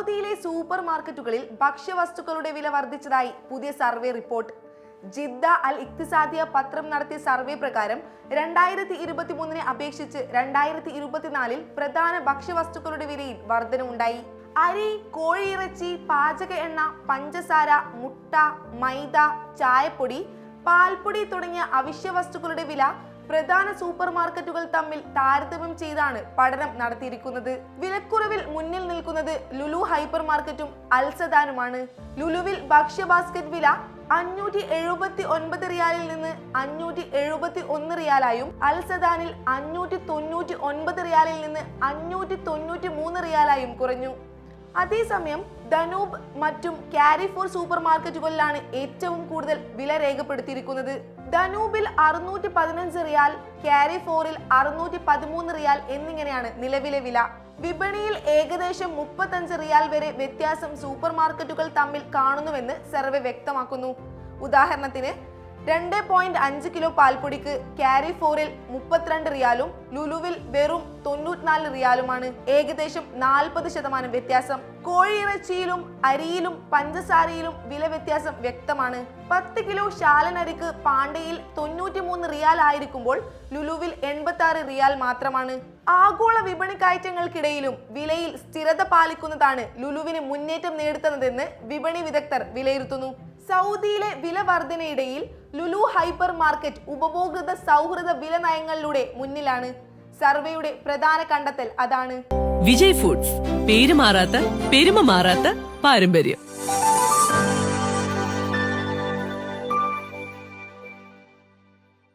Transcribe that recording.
സൗദിയിലെ സൂപ്പർ മാർക്കറ്റുകളിൽ ഭക്ഷ്യവസ്തുക്കളുടെ വില വർദ്ധിച്ചതായി പുതിയ survey report. Jeddah Al Iqtisadiya പത്രം നടത്തിയ സർവേ പ്രകാരം രണ്ടായിരത്തി ഇരുപത്തി മൂന്നിനെ അപേക്ഷിച്ച് രണ്ടായിരത്തി ഇരുപത്തിനാലിൽ പ്രധാന ഭക്ഷ്യവസ്തുക്കളുടെ വിലയിൽ വർധനവുണ്ടായി. അരി കോഴിയിറച്ചി പാചക എണ്ണ പഞ്ചസാര മുട്ട മൈദ ചായപ്പൊടി പാൽപ്പൊടി തുടങ്ങിയ അവശ്യ വസ്തുക്കളുടെ വില പ്രധാന സൂപ്പർ മാർക്കറ്റുകൾ തമ്മിൽ താരതമ്യം ചെയ്താണ് പഠനം നടത്തിയിരിക്കുന്നത്. വിലക്കുറവിൽ മുന്നിൽ നിൽക്കുന്നത് ലുലു ഹൈപ്പർ മാർക്കറ്റും അൽസദാനുമാണ്. ലുലുവിൽ ഭക്ഷ്യ ബാസ്കറ്റ് വില അഞ്ഞൂറ്റി എഴുപത്തി ഒൻപത് റിയാലിൽ നിന്ന് അഞ്ഞൂറ്റി എഴുപത്തി ഒന്ന് റിയാലായും അൽസദാനിൽ അഞ്ഞൂറ്റി തൊണ്ണൂറ്റി ഒൻപത് റിയാലിൽ നിന്ന് അഞ്ഞൂറ്റി തൊണ്ണൂറ്റി മൂന്ന് റിയാലായും കുറഞ്ഞു. അതേസമയം ധനൂബ് മറ്റും കാരിഫോർ സൂപ്പർ മാർക്കറ്റുകളിലാണ് ഏറ്റവും കൂടുതൽ വില രേഖപ്പെടുത്തിയിരിക്കുന്നത്. ധനൂബിൽ അറുന്നൂറ്റി പതിനഞ്ച് റിയാൽ ക്യാരി ഫോറിൽ അറുന്നൂറ്റി പതിമൂന്ന് റിയാൽ എന്നിങ്ങനെയാണ് നിലവിലെ വില. വിപണിയിൽ ഏകദേശം മുപ്പത്തഞ്ച് റിയാൽ വരെ വ്യത്യാസം സൂപ്പർ മാർക്കറ്റുകൾ തമ്മിൽ കാണുന്നുവെന്ന് സർവേ വ്യക്തമാക്കുന്നു. ഉദാഹരണത്തിന് രണ്ട് പോയിന്റ് അഞ്ച് കിലോ പാൽപ്പൊടിക്ക് ക്യാരി ഫോറിൽ മുപ്പത്തിരണ്ട് റിയാലും ലുലുവിൽ വെറും തൊണ്ണൂറ്റിനാല് റിയാലുമാണ്. ഏകദേശം നാൽപ്പത് ശതമാനം വ്യത്യാസം. കോഴിയിറച്ചിയിലും അരിയിലും പഞ്ചസാരയിലും വില വ്യത്യാസം വ്യക്തമാണ്. പത്ത് കിലോ ശാലനരിക്ക് പാണ്ടയിൽ തൊണ്ണൂറ്റിമൂന്ന് റിയാൽ ആയിരിക്കുമ്പോൾ ലുലുവിൽ എൺപത്തി ആറ് റിയാൽ മാത്രമാണ്. ആഗോള വിപണി കയറ്റങ്ങൾക്കിടയിലും വിലയിൽ സ്ഥിരത പാലിക്കുന്നതാണ് ലുലുവിന് മുന്നേറ്റം നേടുത്തുന്നതെന്ന് വിപണി വിദഗ്ധർ വിലയിരുത്തുന്നു. സൗദിയിലെ വില വർധനയിടയിൽ ലുലു ഹൈപ്പർ മാർക്കറ്റ് ഉപഭോക്തൃ സൗഹൃദ വില നയങ്ങളിലൂടെ മുന്നിലാണ്. സർവേയുടെ പ്രധാന കണ്ടെത്തൽ അതാണ്. വിജയ് ഫുഡ്സ്. പേര് മാറാത്ത പെരുമ മാറാത്ത പാരമ്പര്യം.